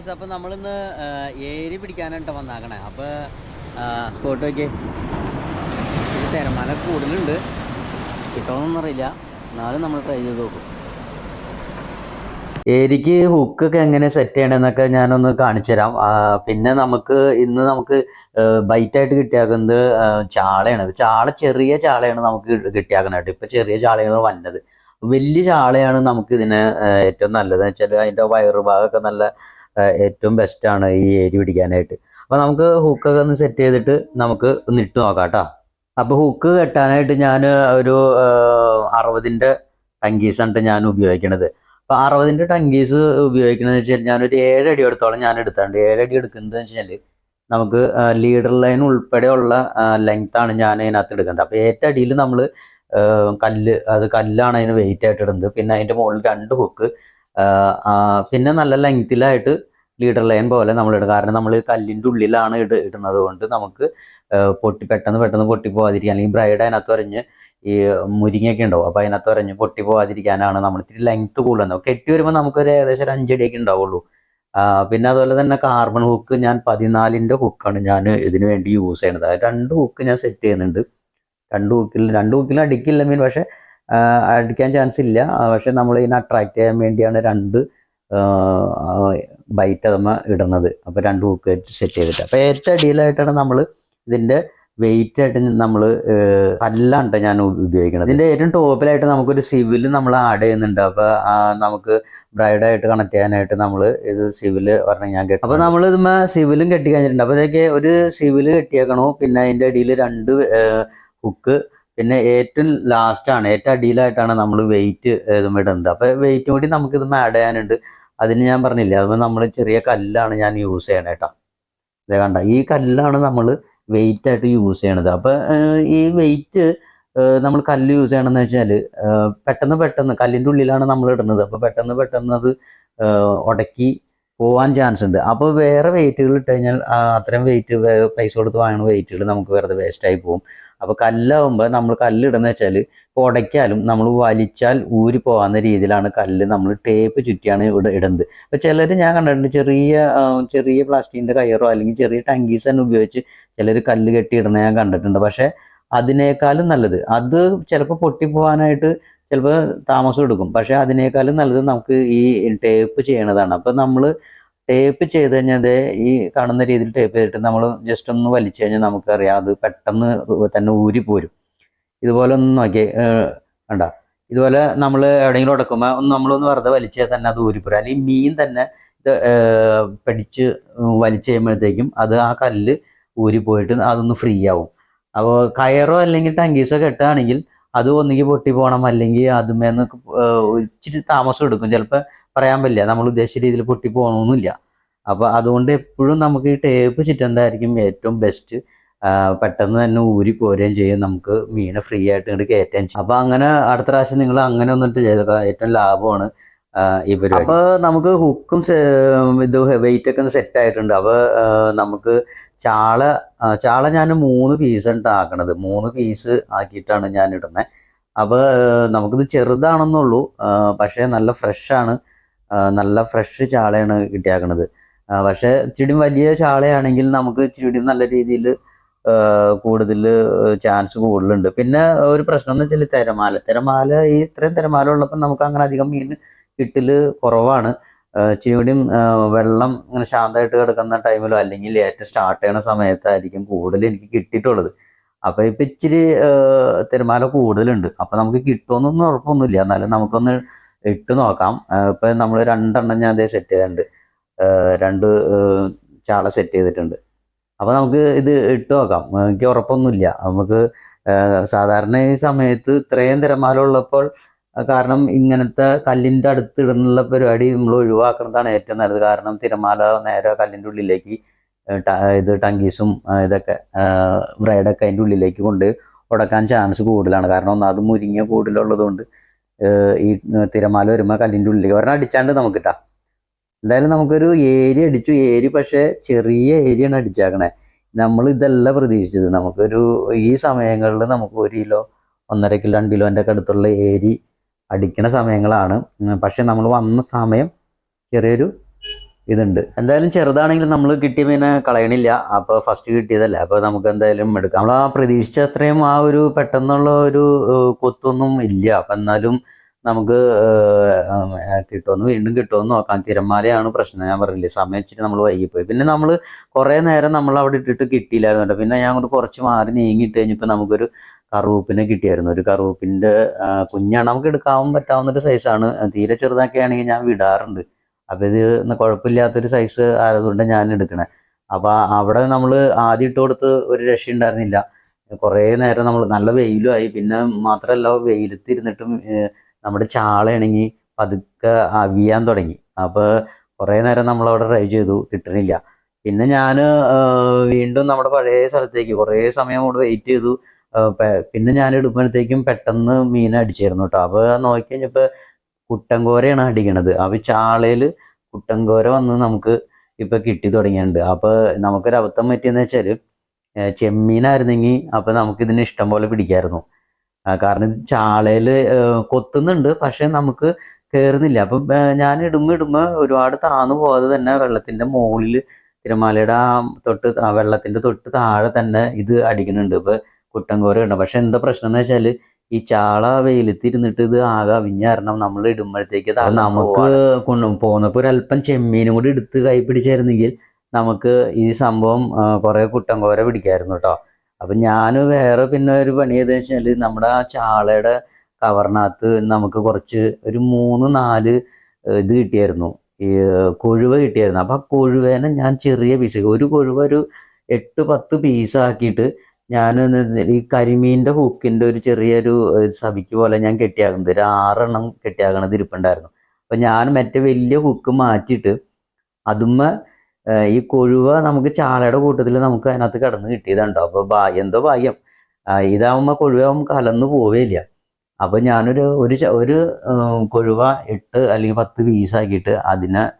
Guys അപ്പോൾ നമ്മളിന്ന് ഏരി പിടിക്കാനായിട്ട് വന്നാക്കണേ. അപ്പോൾ സ്പോട്ട് നോക്കി തിരമാല കൂടുതലുണ്ട്. കിട്ടണമെന്നൊന്നും അറിയില്ല എന്നാലും നമ്മൾ ട്രൈ ചെയ്ത് നോക്കും. ഏരിക്ക് ഹുക്കൊക്കെ എങ്ങനെ സെറ്റ് ചെയ്യണമെന്നൊക്കെ ഞാനൊന്ന് കാണിച്ചു തരാം. പിന്നെ നമുക്ക് ഇന്ന് നമുക്ക് ബൈറ്റായിട്ട് കിട്ടിയാക്കുന്നത് ചാളയാണ്. ചാള ചെറിയ ചാളയാണ് നമുക്ക് കിട്ടിയാക്കണായിട്ട് ഇപ്പം ചെറിയ ചാളയാണ് വന്നത്. വലിയ ചാളയാണ് നമുക്ക് ഇതിന് ഏറ്റവും നല്ലത്. വെച്ചാൽ അതിന്റെ വയറുഭാഗമൊക്കെ നല്ല ഏറ്റവും ബെസ്റ്റാണ് ഈ ഏരി പിടിക്കാനായിട്ട്. അപ്പൊ നമുക്ക് ഹുക്കൊക്കെ ഒന്ന് സെറ്റ് ചെയ്തിട്ട് നമുക്ക് ഒന്ന് ഇട്ട് നോക്കാം കേട്ടോ. അപ്പൊ ഹുക്ക് കെട്ടാനായിട്ട് ഞാൻ ഒരു അറുപതിന്റെ ടങ്കീസാണ് ഞാൻ ഉപയോഗിക്കണത്. അപ്പൊ അറുപതിന്റെ ടങ്കീസ് ഉപയോഗിക്കണമെന്ന് വെച്ചാൽ ഞാനൊരു ഏഴടി എടുത്തോളം ഞാൻ എടുത്താണ്ട്. ഏഴടി എടുക്കുന്നത് വെച്ചാൽ നമുക്ക് ലീഡർ ലൈൻ ഉൾപ്പെടെയുള്ള ആണ് ഞാൻ അതിനകത്ത് എടുക്കുന്നത്. അപ്പൊ ഏറ്റടിയിൽ നമ്മൾ കല്ല് അത് കല്ലാണ് അതിന് വെയിറ്റ് ആയിട്ട് ഇടുന്നത്. പിന്നെ അതിന്റെ മുകളിൽ രണ്ട് ഹുക്ക് പിന്നെ നല്ല ലെങ്തിലായിട്ട് ലീഡർ ലൈൻ പോലെ നമ്മൾ ഇടും കാരണം നമ്മൾ കല്ലിന്റെ ഉള്ളിലാണ് ഇട ഇടുന്നത് കൊണ്ട് നമുക്ക് പൊട്ടി പെട്ടെന്ന് പെട്ടെന്ന് പൊട്ടി പോകാതിരിക്കാൻ അല്ലെങ്കിൽ ബ്രൈഡ് അതിനകത്ത് വരഞ്ഞ് ഈ മുരിങ്ങയൊക്കെ ഉണ്ടാവും. അപ്പൊ അതിനകത്ത് വരഞ്ഞ് പൊട്ടി പോകാതിരിക്കാനാണ് നമ്മൾ ഇത്തിരി ലെങ്ത് കൂടുതലുണ്ടാവും കെട്ടി വരുമ്പോൾ നമുക്കൊരു ഏകദേശം ഒരു അഞ്ചടിയൊക്കെ ഉണ്ടാവുള്ളൂ. പിന്നെ അതുപോലെ തന്നെ കാർബൺ ഹുക്ക് ഞാൻ പതിനാലിന്റെ ഹുക്കാണ് ഞാൻ ഇതിനു വേണ്ടി യൂസ് ചെയ്യുന്നത്. രണ്ട് ഹുക്ക് ഞാൻ സെറ്റ് ചെയ്യുന്നുണ്ട്. രണ്ട് ഹുക്കിൽ രണ്ട് ഹുക്കിൽ അടിക്കില്ല മീൻ പക്ഷേ അടിക്കാൻ ചാൻസ് ഇല്ല. പക്ഷേ നമ്മൾ ഇതിനെ അട്രാക്ട് ചെയ്യാൻ വേണ്ടിയാണ് രണ്ട് ബൈറ്റ് അതമ്മ ഇടുന്നത്. അപ്പോൾ രണ്ട് ഹുക്ക് സെറ്റ് ചെയ്തിട്ട്. അപ്പോൾ ഏറ്റവും അടിയിലായിട്ടാണ് നമ്മൾ ഇതിന്റെ വെയിറ്റ് ആയിട്ട് നമ്മൾ അല്ലാണ്ട് ഞാൻ ഉപയോഗിക്കുന്നത് ഇതിന്റെ ഏറ്റവും ടോപ്പിലായിട്ട് നമുക്കൊരു സിവിൽ നമ്മൾ ആഡ് ചെയ്യുന്നുണ്ട്. അപ്പോൾ നമുക്ക് ബ്രൈഡായിട്ട് കണക്ട് ചെയ്യാനായിട്ട് നമ്മൾ ഇത് സിവിൽ പറഞ്ഞാൽ ഞാൻ കെട്ടും. അപ്പോൾ നമ്മൾ ഇതുമ്മ സിവിലും കെട്ടി കഴിഞ്ഞിട്ടുണ്ട്. അപ്പോഴത്തേക്ക് ഒരു സിവിൽ കെട്ടിയേക്കണു. പിന്നെ അതിന്റെ അടിയിൽ രണ്ട് ഹുക്ക് പിന്നെ ഏറ്റവും ലാസ്റ്റാണ് ഏറ്റവും അടിയിലായിട്ടാണ് നമ്മൾ വെയിറ്റ് ഇതും ഇടുന്നത് അപ്പോൾ വെയിറ്റും കൂടി നമുക്ക് ഇതും ആഡ് ചെയ്യാനുണ്ട്. അതിന് ഞാൻ പറഞ്ഞില്ല അത് നമ്മൾ ചെറിയ കല്ലാണ് ഞാൻ യൂസ് ചെയ്യണേ കേട്ടോ ഇതേ കണ്ട ഈ കല്ലാണ് നമ്മൾ വെയിറ്റ് ആയിട്ട് യൂസ് ചെയ്യണത്. അപ്പൊ ഏഹ്, ഈ വെയിറ്റ് നമ്മൾ കല്ല് യൂസ് ചെയ്യണമെന്ന് വെച്ചാൽ പെട്ടെന്ന് പെട്ടെന്ന് കല്ലിന്റെ ഉള്ളിലാണ് നമ്മൾ ഇടുന്നത്. അപ്പൊ പെട്ടെന്ന് പെട്ടെന്ന് അത് ഉടക്കി പോവാൻ ചാൻസ് ഉണ്ട്. അപ്പോൾ വേറെ വെയിറ്റുകൾ ഇട്ട് കഴിഞ്ഞാൽ അത്രയും വെയിറ്റ് പൈസ കൊടുത്ത് വാങ്ങുന്ന വെയിറ്റുകൾ നമുക്ക് വെറുതെ വേസ്റ്റ് ആയി പോകും. അപ്പൊ കല്ലാവുമ്പോൾ നമ്മൾ കല്ലിടുന്ന വെച്ചാൽ ഉടയ്ക്കാലും നമ്മൾ വലിച്ചാൽ ഊരി പോകാവുന്ന രീതിയിലാണ് കല്ല് നമ്മൾ ടേപ്പ് ചുറ്റിയാണ് ഇവിടെ ഇടുന്നത് അപ്പോൾ ചിലർ ഞാൻ കണ്ടിട്ടുണ്ട് ചെറിയ ചെറിയ പ്ലാസ്റ്റിക്കിന്റെ കയറോ അല്ലെങ്കിൽ ചെറിയ ടങ്കീസ് തന്നെ ഉപയോഗിച്ച് ചിലർ കല്ല് കെട്ടിയിടുന്ന ഞാൻ കണ്ടിട്ടുണ്ട്. പക്ഷേ അതിനേക്കാളും നല്ലത്. അത് ചിലപ്പോൾ പൊട്ടിപ്പോവാനായിട്ട് ചിലപ്പോൾ താമസം എടുക്കും. പക്ഷെ അതിനേക്കാളും നല്ലത് നമുക്ക് ഈ ടേപ്പ് ചെയ്യണതാണ്. അപ്പം നമ്മൾ ടേപ്പ് ചെയ്ത് കഴിഞ്ഞാൽ ഈ കാണുന്ന രീതിയിൽ ടേപ്പ് ചെയ്തിട്ട് നമ്മൾ ജസ്റ്റ് ഒന്ന് വലിച്ചു കഴിഞ്ഞാൽ നമുക്കറിയാം അത് പെട്ടെന്ന് തന്നെ ഊരി പോരും. ഇതുപോലെ ഒന്ന് നോക്കി വേണ്ട ഇതുപോലെ നമ്മൾ എവിടെയെങ്കിലും ഉടക്കുമ്പോൾ ഒന്ന് നമ്മളൊന്ന് വെറുതെ വലിച്ചാൽ തന്നെ അത് ഊരിപ്പോരും അല്ലെങ്കിൽ മീൻ തന്നെ ഇത് പിടിച്ച് വലിച്ചു കഴിയുമ്പോഴത്തേക്കും അത് ആ കല്ല് ഊരി പോയിട്ട് അതൊന്ന് ഫ്രീ ആവും. അപ്പോൾ കയറോ അല്ലെങ്കിൽ ടങ്കീസോ കെട്ടുകയാണെങ്കിൽ അത് ഒന്നുകിൽ പൊട്ടി പോകണം അല്ലെങ്കിൽ അതുമേന്ന് ഇച്ചിരി താമസം എടുക്കും. ചിലപ്പോൾ പറയാൻ പറ്റില്ല നമ്മൾ ഉദ്ദേശിച്ച രീതിയിൽ പൊട്ടി പോകണമെന്നില്ല അപ്പൊ അതുകൊണ്ട് എപ്പോഴും നമുക്ക് ഈ ടേപ്പ് ചുറ്റെന്തായിരിക്കും ഏറ്റവും ബെസ്റ്റ് പെട്ടെന്ന് തന്നെ ഊരി പോരുകയും ചെയ്യും. നമുക്ക് മീനെ ഫ്രീ ആയിട്ട് ഇങ്ങോട്ട് കയറ്റുകയും ചെയ്യും അപ്പോൾ അങ്ങനെ അടുത്ത പ്രാവശ്യം നിങ്ങൾ അങ്ങനെ ഒന്നിട്ട് ചെയ്തേക്കുക ഏറ്റവും ലാഭമാണ് ഇവർ ഈ പരിപാടി. അപ്പൊ നമുക്ക് ഹുക്കും ഇത് വെയിറ്റ് ഒക്കെ സെറ്റ് ആയിട്ടുണ്ട്. അപ്പൊ നമുക്ക് ചാള ചാള ഞാൻ മൂന്ന് പീസ് ആക്കണത്. മൂന്ന് പീസ് ആക്കിയിട്ടാണ് ഞാൻ ഇടുന്നത് അപ്പൊ ആ, നമുക്കിത് ചെറുതാണെന്നുള്ളൂ. പക്ഷേ നല്ല ഫ്രഷ് ആണ് നല്ല ഫ്രഷ് ചാളയാണ് കിട്ടിയാക്കണത്. പക്ഷേ ഇച്ചിരി വലിയ ചാളയാണെങ്കിൽ നമുക്ക് ഇച്ചിരി നല്ല രീതിയിൽ കൂടുതൽ ചാൻസ് കൂടുതലുണ്ട്. പിന്നെ ഒരു പ്രശ്നം എന്ന് വെച്ചാൽ തിരമാല. തിരമാല ഈ ഇത്രയും തിരമാല ഉള്ളപ്പോൾ നമുക്ക് അങ്ങനെ അധികം മീൻ കിട്ടൽ കുറവാണ്. ഇച്ചിരി കൂടിയും വെള്ളം ഇങ്ങനെ ശാന്തമായിട്ട് കിടക്കുന്ന ടൈമിലോ അല്ലെങ്കിൽ ഏറ്റവും സ്റ്റാർട്ട് ചെയ്യണ സമയത്തായിരിക്കും കൂടുതൽ എനിക്ക് കിട്ടിയിട്ടുള്ളത്. അപ്പൊ ഇപ്പൊ ഇച്ചിരി തിരുമാല കൂടുതലുണ്ട്. അപ്പൊ നമുക്ക് കിട്ടുമെന്നൊന്നും ഉറപ്പൊന്നുമില്ല. എന്നാലും നമുക്കൊന്ന് ഇട്ട് നോക്കാം. ഇപ്പൊ നമ്മൾ രണ്ടെണ്ണം ഞാൻ അതേ സെറ്റ് ചെയ്തിട്ടുണ്ട്. രണ്ട് ചാള സെറ്റ് ചെയ്തിട്ടുണ്ട്. അപ്പൊ നമുക്ക് ഇത് ഇട്ട് നോക്കാം. എനിക്ക് ഉറപ്പൊന്നുമില്ല. നമുക്ക് സാധാരണ ഈ സമയത്ത് ഇത്രയും തിരമാല ഉള്ളപ്പോൾ കാരണം ഇങ്ങനത്തെ കല്ലിന്റെ അടുത്ത് ഇടുന്നുള്ള പരിപാടി നമ്മൾ ഒഴിവാക്കുന്നതാണ് ഏറ്റവും നല്ലത്. കാരണം തിരമാല നേരെ കല്ലിന്റെ ഉള്ളിലേക്ക് ഇത് ടങ്കീസും ഇതൊക്കെ ബ്രൈഡൊക്കെ അതിന്റെ ഉള്ളിലേക്ക് കൊണ്ട് ഉടക്കാൻ ചാൻസ് കൂടുതലാണ്. കാരണം ഒന്നാമത് മുരിങ്ങ കൂടുതലുള്ളത് കൊണ്ട് ഈ തിരമാല വരുമ്പോൾ കല്ലിന്റെ ഉള്ളിലേക്ക് ഒരെണ്ണം അടിച്ചാണ്ട് നമുക്ക് കിട്ടാം എന്തായാലും നമുക്കൊരു ഏരി അടിച്ചു. ഏരി പക്ഷേ ചെറിയ ഏരിയാണ് അടിച്ചാക്കണേ. നമ്മൾ ഇതല്ല പ്രതീക്ഷിച്ചത്. നമുക്കൊരു ഈ സമയങ്ങളിൽ നമുക്ക് ഒരു കിലോ ഒന്നര കിലോ രണ്ട് കിലോന്റെ ഒക്കെ അടുത്തുള്ള ഏരി അടിക്കണ സമയങ്ങളാണ്. പക്ഷേ നമ്മൾ വന്ന സമയം ചെറിയൊരു ഇതുണ്ട്. എന്തായാലും ചെറുതാണെങ്കിലും നമ്മൾ കിട്ടിയ പിന്നെ കളയണില്ല. അപ്പോൾ ഫസ്റ്റ് കിട്ടിയതല്ല. അപ്പോൾ നമുക്ക് എന്തായാലും എടുക്കാം. നമ്മൾ ആ പ്രതീക്ഷിച്ച അത്രയും ആ ഒരു പെട്ടെന്നുള്ള ഒരു കൊത്തൊന്നും ഇല്ല. അപ്പം എന്നാലും നമുക്ക് കിട്ടുമെന്ന് വീണ്ടും കിട്ടുമെന്ന് നോക്കാം. തിരമാലയാണ് പ്രശ്നം. ഞാൻ പറഞ്ഞില്ലേ സമയം വെച്ചിട്ട് നമ്മൾ വൈകിപ്പോയി. പിന്നെ നമ്മൾ കുറേ നേരം നമ്മൾ അവിടെ ഇട്ടിട്ട് കിട്ടിയില്ലായിരുന്നു പിന്നെ ഞാൻ അങ്ങോട്ട് കുറച്ച് മാറി നീങ്ങിയിട്ട് കഴിഞ്ഞപ്പോൾ നമുക്കൊരു കറുവപ്പിനെ കിട്ടിയായിരുന്നു. ഒരു കറുവപ്പിന്റെ കുഞ്ഞാണ്. നമുക്ക് എടുക്കാൻ പറ്റാവുന്ന ഒരു സൈസാണ് തീരെ ചെറുതാക്കിയാണെങ്കിൽ ഞാൻ വിടാറുണ്ട്. അപ്പോൾ ഇത് കുഴപ്പമില്ലാത്തൊരു സൈസ് ആയതുകൊണ്ട് ഞാൻ എടുക്കണേ. അപ്പോൾ അവിടെ നമ്മൾ ആദ്യം ഇട്ട് കൊടുത്ത് ഒരു രക്ഷ ഉണ്ടായിരുന്നില്ല. കുറേ നേരം നമ്മൾ നല്ല വെയിലും ആയി. പിന്നെ മാത്രമല്ല വെയിലത്തിരുന്നിട്ടും നമ്മുടെ ചാളയാണെങ്കിൽ പതുക്കെ അവിയാൻ തുടങ്ങി. അപ്പോൾ കുറേ നേരം നമ്മളവിടെ ട്രൈ ചെയ്തു. കിട്ടണില്ല. പിന്നെ ഞാൻ വീണ്ടും നമ്മുടെ പഴയ സ്ഥലത്തേക്ക് കുറേ സമയം അവിടെ വെയിറ്റ് ചെയ്തു. പിന്നെ ഞാൻ എടുക്കുമ്പോഴത്തേക്കും പെട്ടെന്ന് മീൻ അടിച്ചിരുന്നു കേട്ടോ അപ്പോൾ നോക്കി കഴിഞ്ഞപ്പോൾ കുട്ടൻകോരയാണ് അടിക്കണത്. അപ്പോൾ ചാളയിൽ കുട്ടൻകോര വന്ന് നമുക്ക് ഇപ്പൊ കിട്ടി തുടങ്ങിയിട്ടുണ്ട്. അപ്പോൾ നമുക്കൊരു അബദ്ധം പറ്റിയെന്ന് വെച്ചാൽ ചെമ്മീനായിരുന്നെങ്കിൽ അപ്പോൾ നമുക്ക് ഇതിന് ഇഷ്ടം പോലെ പിടിക്കായിരുന്നു. കാരണം ചാളയിൽ കൊത്തുന്നുണ്ട് പക്ഷെ നമുക്ക് കയറുന്നില്ല അപ്പം ഞാൻ ഇടുമ്പോൾ ഇടുമ്പോൾ ഒരുപാട് താന്നു പോകാതെ തന്നെ വെള്ളത്തിന്റെ മുകളിൽ തിരമാലയുടെ ആ തൊട്ട് ആ വെള്ളത്തിന്റെ തൊട്ട് താഴെ തന്നെ ഇത് അടിക്കുന്നുണ്ട് ഇപ്പൊ കുട്ടൻകോര ഉണ്ട്. പക്ഷെ എന്താ പ്രശ്നം എന്ന് വെച്ചാൽ ഈ ചാള വെയിലത്തിരുന്നിട്ട് ഇത് ആകെ അവിഞ്ഞ കാരണം നമ്മൾ ഇടുമ്പോഴത്തേക്ക് അത് നമുക്ക് കൊണ്ടു പോന്നപ്പോ ഒരല്പം ചെമ്മീനും കൂടി എടുത്ത് കൈ പിടിച്ചായിരുന്നെങ്കിൽ നമുക്ക് ഈ സംഭവം ആ, കുട്ടം കോര പിടിക്കായിരുന്നു കേട്ടോ അപ്പൊ ഞാൻ വേറെ പിന്നെ ഒരു പണി ചെയ്തെന്ന് വെച്ചാൽ നമ്മുടെ ആ ചാളയുടെ കവറിനകത്ത് നമുക്ക് കുറച്ച് ഒരു മൂന്ന് നാല് ഇത് കിട്ടിയായിരുന്നു. ഈ കൊഴുവ കിട്ടിയായിരുന്നു. അപ്പൊ ആ കൊഴുവേനെ ഞാൻ ചെറിയ പീസ് ഒരു കൊഴുവ ഒരു എട്ട് പത്ത് പീസാക്കിയിട്ട് ഞാൻ ഈ കരിമീന്റെ ഹൂക്കിന്റെ ഒരു ചെറിയൊരു സഭിക്ക് പോലെ ഞാൻ കെട്ടിയാകുന്നത് ഒരു ആറെണ്ണം കെട്ടിയാകണത് ഇരിപ്പുണ്ടായിരുന്നു. അപ്പം ഞാൻ മറ്റേ വലിയ ഹുക്ക് മാറ്റിയിട്ട് അതുമ്മ ഈ കൊഴുവ നമുക്ക് ചാളയുടെ കൂട്ടത്തിൽ നമുക്ക് അതിനകത്ത് കിടന്ന് കിട്ടിയതുണ്ടോ. അപ്പോൾ ഭാ- എന്തോ ഭാഗ്യം. ഇതാവുമ്പോൾ ഇതാവുമ്പോ കൊഴുവാകുമ്പോൾ കലന്ന് പോവേയില്ല. അപ്പോൾ ഞാനൊരു ഒരു ഒരു കൊഴുവ എട്ട് അല്ലെങ്കിൽ പത്ത് പീസാക്കിയിട്ട് അതിനെ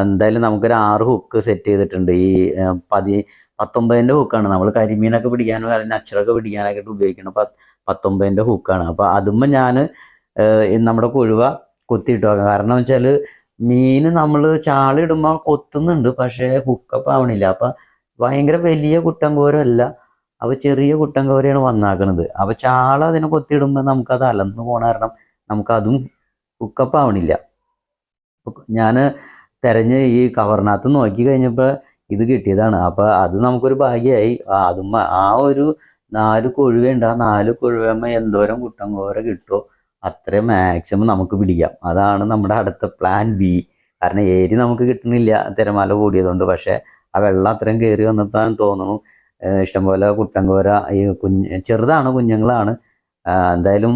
എന്തായാലും നമുക്കൊരു ആറ് ഹുക്ക് സെറ്റ് ചെയ്തിട്ടുണ്ട്. ഈ പതി പത്തൊമ്പതിന്റെ ഹുക്കാണ് നമ്മൾ കരിമീനൊക്കെ പിടിക്കാനും അല്ലെങ്കിൽ അച്ചറൊക്കെ പിടിക്കാനൊക്കെ ഉപയോഗിക്കണം പത്ത് പത്തൊമ്പതിന്റെ ഹുക്കാണ് അപ്പൊ അതുമ്മ ഞാൻ നമ്മുടെ കൊഴുവ കൊത്തിയിട്ട് വെക്കാം. കാരണം വെച്ചാൽ മീൻ നമ്മൾ ചാളിടുമ്പോൾ കൊത്തുന്നുണ്ട് പക്ഷേ ഹുക്കപ്പ് ആവണില്ല. അപ്പൊ ഭയങ്കര വലിയ കുട്ടൻകോരല്ല അപ്പൊ ചെറിയ കുട്ടൻകോരയാണ് വന്നാക്കണത്. അപ്പൊ ചാള അതിനെ കൊത്തിയിടുമ്പോൾ നമുക്കത് അലന്ന് പോണ കാരണം നമുക്കതും ഹുക്കപ്പ് ആവണില്ല. ഞാൻ തെരഞ്ഞ് ഈ കവറിനകത്ത് നോക്കി കഴിഞ്ഞപ്പോൾ ഇത് കിട്ടിയതാണ്. അപ്പൊ അത് നമുക്കൊരു ഭാഗ്യമായി അതും ആ ഒരു നാല് കൊഴുവുണ്ട് ആ നാല് കൊഴുവമ്മ എന്തോരം കുട്ടങ്കോര കിട്ടുമോ അത്രയും മാക്സിമം നമുക്ക് പിടിക്കാം. അതാണ് നമ്മുടെ അടുത്ത പ്ലാൻ ബി കാരണം ഏരി നമുക്ക് കിട്ടുന്നില്ല. തിരമാല കൂടിയതുകൊണ്ട്. പക്ഷെ ആ വെള്ളം അത്രയും കയറി വന്നപ്പോഴാണ് തോന്നുന്നു ഇഷ്ടംപോലെ കുട്ടൻകോര ഈ കുഞ്ഞ് ചെറുതാണ് കുഞ്ഞുങ്ങളാണ്. എന്തായാലും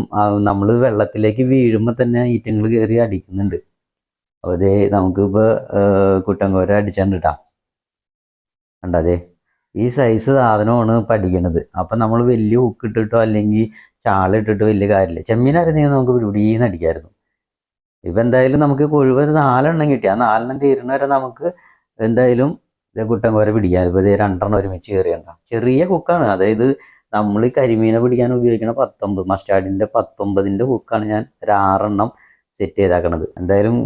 നമ്മൾ വെള്ളത്തിലേക്ക് വീഴുമ്പോൾ തന്നെ ഈറ്റങ്ങൾ കയറി അടിക്കുന്നുണ്ട്. അപ്പോൾ ഇതേ നമുക്കിപ്പോൾ അടിച്ചാണ്ട് ഇട്ടാം കണ്ടതേ ഈ സൈസ് സാധനമാണ് പഠിക്കണത്. അപ്പം നമ്മൾ വലിയ ഹുക്ക് ഇട്ടിട്ടോ അല്ലെങ്കിൽ ചാളിട്ടിട്ടോ വലിയ കാര്യമില്ല. ചെമ്മീനായിരുന്നെങ്കിൽ നമുക്ക് പിടിന്ന് അടിക്കായിരുന്നു. ഇപ്പം എന്തായാലും നമുക്ക് കൊഴുവ നാലെണ്ണം കിട്ടി. ആ നാലെണ്ണം തീരുന്ന വരെ നമുക്ക് എന്തായാലും ഇത് കുട്ടൻകോര പിടിക്കാൻ ഇപ്പോൾ ഇത് രണ്ടെണ്ണം ഒരുമിച്ച് കയറിയണ്ട ചെറിയ കുക്കാണ് അതായത് നമ്മൾ കരിമീനെ പിടിക്കാൻ ഉപയോഗിക്കുന്ന പത്തൊമ്പത് മസ്റ്റാർഡിന്റെ പത്തൊമ്പതിന്റെ കുക്കാണ് ഞാൻ ഒരു ആറെണ്ണം സെറ്റ് ചെയ്താക്കണത്. എന്തായാലും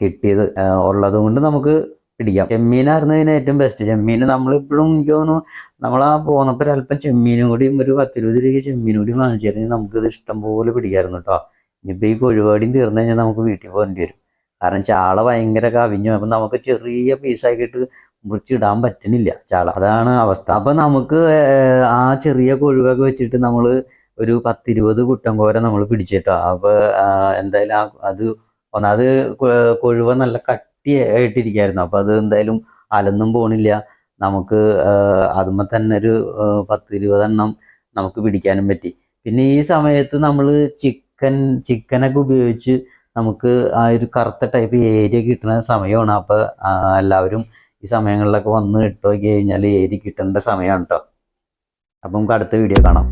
കിട്ടിയത് ഉള്ളത് കൊണ്ട് നമുക്ക് പിടിക്കാം. ചെമ്മീനായിരുന്നു ഇതിന് ഏറ്റവും ബെസ്റ്റ് ചെമ്മീൻ നമ്മളിപ്പോഴും എനിക്ക് തോന്നുന്നു നമ്മൾ ആ പോന്നപ്പോൾ അല്പം ചെമ്മീനും കൂടിയും ഒരു പത്തിരുപത് രൂപയ്ക്ക് ചെമ്മീനും കൂടി വാങ്ങിച്ചിരുന്നെങ്കിൽ നമുക്കിത് ഇഷ്ടം പോലെ പിടിക്കായിരുന്നു കേട്ടോ. ഇനിയിപ്പോൾ ഈ കൊഴുപാടിയും തീർന്നു കഴിഞ്ഞാൽ നമുക്ക് വീട്ടിൽ പോകേണ്ടി വരും. കാരണം ചാള ഭയങ്കര കവിഞ്ഞു. അപ്പം നമുക്ക് ചെറിയ പീസാക്കിയിട്ട് മുറിച്ചിടാൻ പറ്റുന്നില്ല ചാള. അതാണ് അവസ്ഥ. അപ്പം നമുക്ക് ആ ചെറിയ കൊഴുവൊക്കെ വെച്ചിട്ട് നമ്മൾ ഒരു പത്തിരുപത് കുട്ടൻകോര നമ്മൾ പിടിച്ചിട്ടോ. അപ്പോൾ എന്തായാലും അത് ഒന്നാമത് കൊഴുവ നല്ല കട്ടിയായിട്ടിരിക്കായിരുന്നു. അപ്പോൾ അത് എന്തായാലും അലന്നും പോണില്ല. നമുക്ക് അതുമ്പോൾ തന്നെ ഒരു പത്ത് ഇരുപതെണ്ണം നമുക്ക് പിടിക്കാനും പറ്റി. പിന്നെ ഈ സമയത്ത് നമ്മൾ ചിക്കൻ ചിക്കനൊക്കെ ഉപയോഗിച്ച് നമുക്ക് ആ ഒരു കറുത്ത ടൈപ്പ് ഏരിയ കിട്ടുന്ന സമയമാണ്. അപ്പോൾ എല്ലാവരും ഈ സമയങ്ങളിലൊക്കെ വന്ന് ഇട്ട് നോക്കി കഴിഞ്ഞാൽ ഏരി കിട്ടേണ്ട സമയമാണ് കേട്ടോ അപ്പം നമുക്ക് അടുത്ത വീഡിയോ കാണാം.